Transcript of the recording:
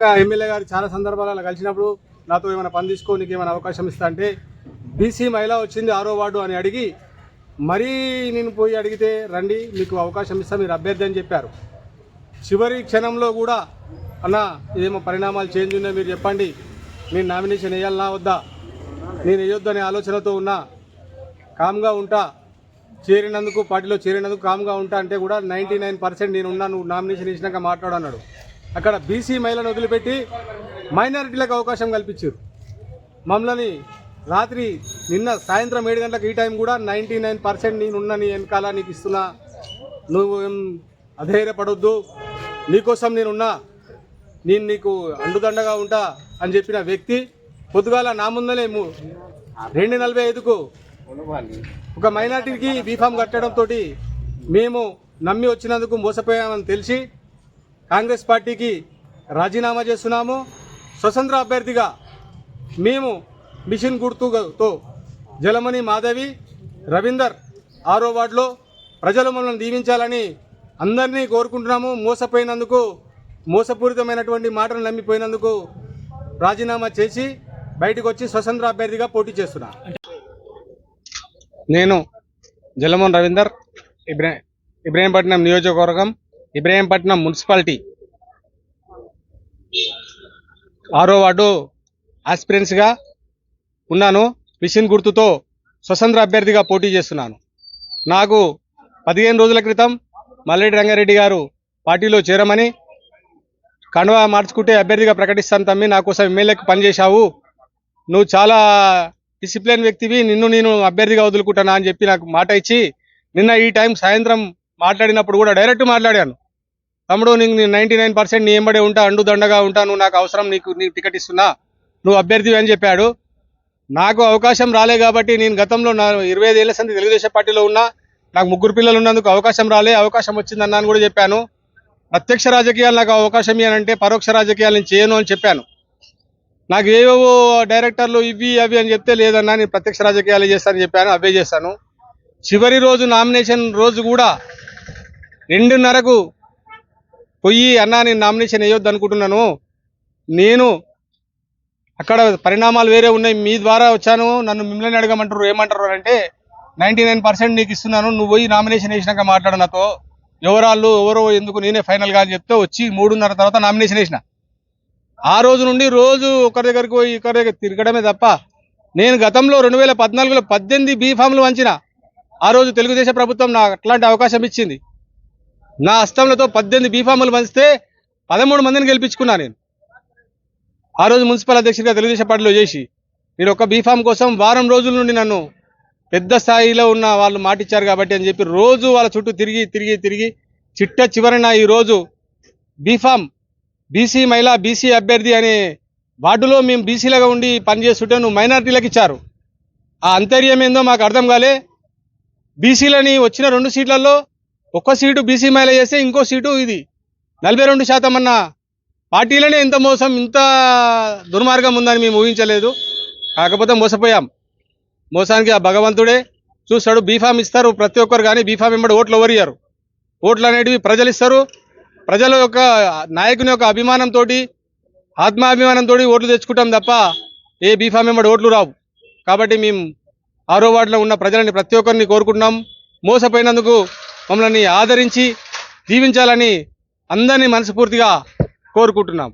MLA గారు చాలా సందర్భాలలో కలిసినప్పుడు నాతో ఏమైనా పని తీసుకో నీకు ఏమైనా అవకాశం ఇస్తా అంటే బీసీ మహిళ వచ్చింది ఆరో వార్డు అని అడిగి మరీ నేను పోయి అడిగితే రండి మీకు అవకాశం ఇస్తా మీరు అభ్యర్థి అని చెప్పారు. చివరి క్షణంలో కూడా అన్న ఇదేమో పరిణామాలు చేంజ్ ఉన్నాయి మీరు చెప్పండి. నేను నామినేషన్ వేయాలనా వద్దా. నేను వేయొద్దనే ఆలోచనతో ఉన్నా. కామ్గా ఉంటా. చేరినందుకు పార్టీలో చేరినందుకు కామ్గా ఉంటా అంటే కూడా నైంటీ నైన్ పర్సెంట్ నేను ఉన్నా నువ్వు నామినేషన్ ఇచ్చినాక మాట్లాడన్నాడు అక్కడ బీసీ మహిళను వదిలిపెట్టి మైనారిటీలకు అవకాశం కల్పించారు. మమ్మల్ని రాత్రి నిన్న సాయంత్రం ఏడు గంటలకు ఈ టైం కూడా నైంటీ నైన్ పర్సెంట్ నేనున్న నీ వెనకాల నీకు ఇస్తున్నా. నువ్వు అధైర్యపడొద్దు. నీకోసం నేనున్నా నేను నీకు అండుదండగా ఉంటా అని చెప్పిన వ్యక్తి పొద్దుగాల నా ముందలే రెండు నలభై ఐదుకు ఒక మైనార్టీకి బీఫామ్ కట్టడంతో మేము నమ్మి వచ్చినందుకు మోసపోయామని తెలిసి కాంగ్రెస్ పార్టీకి రాజీనామా చేస్తున్నాము. స్వతంత్ర అభ్యర్థిగా మేము మిషన్ గుర్తుతో జలమణి మాధవి రవీందర్ ఆరో వార్డులో ప్రజలు మమ్మల్ని దీవించాలని అందరినీ కోరుకుంటున్నాము. మోసపోయినందుకు మోసపూరితమైనటువంటి మాటలు నమ్మిపోయినందుకు రాజీనామా చేసి బయటకు వచ్చి స్వతంత్ర అభ్యర్థిగా పోటీ చేస్తున్నా. నేను జలమోహన్ రవీందర్ ఇబ్రా ఇబ్రాహీంపట్నం నియోజకవర్గం ఇబ్రహీంపట్నం మున్సిపాలిటీ. ఆరో వార్డు ఆస్పిరెన్స్గా ఉన్నాను. మిషన్ గుర్తుతో స్వతంత్ర అభ్యర్థిగా పోటీ చేస్తున్నాను. నాకు పదిహేను రోజుల క్రితం మల్లెడ్డి రంగారెడ్డి గారు పార్టీలో చేరమని కండువా మార్చుకుంటే అభ్యర్థిగా ప్రకటిస్తాను తమ్మి నా కోసం ఎమ్మెల్యేకి పనిచేశావు. నువ్వు చాలా డిసిప్లిన్ వ్యక్తివి నిన్ను నేను అభ్యర్థిగా వదులుకుంటానా అని చెప్పి నాకు మాట ఇచ్చి నిన్న ఈ టైం సాయంత్రం మాట్లాడినప్పుడు కూడా డైరెక్ట్ మాట్లాడాను. తమ్ముడు నీకు నేను నైంటీ నైన్ పర్సెంట్ నీ ఎంబడే ఉంటా అండు దండగా ఉంటా నువ్వు నాకు అవసరం నీకు నీకు టికెట్ ఇస్తున్నా నువ్వు అభ్యర్థివి అని చెప్పాడు. నాకు అవకాశం రాలే కాబట్టి నేను గతంలో నా ఇరవై ఐదు ఏళ్ళ సంది తెలుగుదేశం పార్టీలో ఉన్నా నాకు ముగ్గురు పిల్లలు ఉన్నందుకు అవకాశం రాలే అవకాశం వచ్చిందన్నా అని కూడా చెప్పాను. ప్రత్యక్ష రాజకీయాలు నాకు అవకాశం ఇవ్వనంటే పరోక్ష రాజకీయాలు నేను చేయను అని చెప్పాను. నాకు ఏవేవో డైరెక్టర్లు ఇవి అవి అని చెప్తే లేదన్నా నేను ప్రత్యక్ష రాజకీయాలు చేస్తానని చెప్పాను అవే చేస్తాను. చివరి రోజు నామినేషన్ రోజు కూడా రెండున్నరకు పొయ్యి అన్నా నేను నామినేషన్ వేయొద్దు అనుకుంటున్నాను. నేను అక్కడ పరిణామాలు వేరే ఉన్నాయి మీ ద్వారా వచ్చాను నన్ను మిమ్మల్ని అడగమంటారు ఏమంటారు అంటే నైంటీ నైన్ పర్సెంట్ నీకు ఇస్తున్నాను నువ్వు పోయి నామినేషన్ వేసినాక మాట్లాడు నాతో. ఎవరాళ్ళు ఎవరో ఎందుకు నేనే ఫైనల్గా అని చెప్తే వచ్చి మూడున్నర తర్వాత నామినేషన్ వేసిన. ఆ రోజు నుండి రోజు ఒకరి దగ్గరికి పోయి ఒకరి దగ్గర తిరగడమే తప్ప నేను గతంలో రెండు వేల పద్నాలుగులో పద్దెనిమిది బీఫామ్లు వంచిన ఆ రోజు తెలుగుదేశం ప్రభుత్వం నాకు అట్లాంటి అవకాశం ఇచ్చింది. నా అస్తంలతో పద్దెనిమిది బీఫాములు పంచితే పదమూడు మందిని గెలిపించుకున్నా నేను. ఆ రోజు మున్సిపల్ అధ్యక్షుడిగా తెలుగుదేశం పార్టీలో చేసి నేను ఒక బీఫామ్ కోసం వారం రోజుల నుండి నన్ను పెద్ద స్థాయిలో ఉన్న వాళ్ళు మాటిచ్చారు కాబట్టి అని చెప్పి రోజు వాళ్ళ చుట్టూ తిరిగి తిరిగి తిరిగి చిట్ట చివరిన ఈ రోజు బీఫామ్ బీసీ మహిళ బీసీ అభ్యర్థి అనే వార్డులో మేము బీసీలుగా ఉండి పనిచేస్తుంటే నువ్వు మైనార్టీలకు ఇచ్చారు. ఆ అంతర్యం ఏందో మాకు అర్థం కాలే. బీసీలని వచ్చిన రెండు సీట్లలో ఒక్క సీటు బీసీ మహిళ చేస్తే ఇంకో సీటు ఇది. నలభై రెండు శాతం అన్న పార్టీలోనే ఇంత మోసం ఇంత దుర్మార్గం ఉందని మేము ఊహించలేదు. కాకపోతే మోసపోయాం. మోసానికి ఆ భగవంతుడే చూస్తాడు బీఫామ్ ఇస్తారు. ప్రతి ఒక్కరు కానీ బీఫామ్ ఇమ్మడి ఓట్లు ఎవరు ఓట్లు అనేటివి ప్రజలు ఇస్తారు. ప్రజల యొక్క నాయకుని యొక్క అభిమానంతో ఆత్మాభిమానంతో ఓట్లు తెచ్చుకుంటాం తప్ప ఏ బీఫామ్ ఇమ్మడి ఓట్లు రావు. కాబట్టి మేము ఆరో వార్డులో ఉన్న ప్రజలని ప్రతి ఒక్కరిని కోరుకుంటున్నాం. మోసపోయినందుకు మమ్మల్ని ఆదరించి దీవించాలని అందరినీ మనస్ఫూర్తిగా కోరుకుంటున్నాం.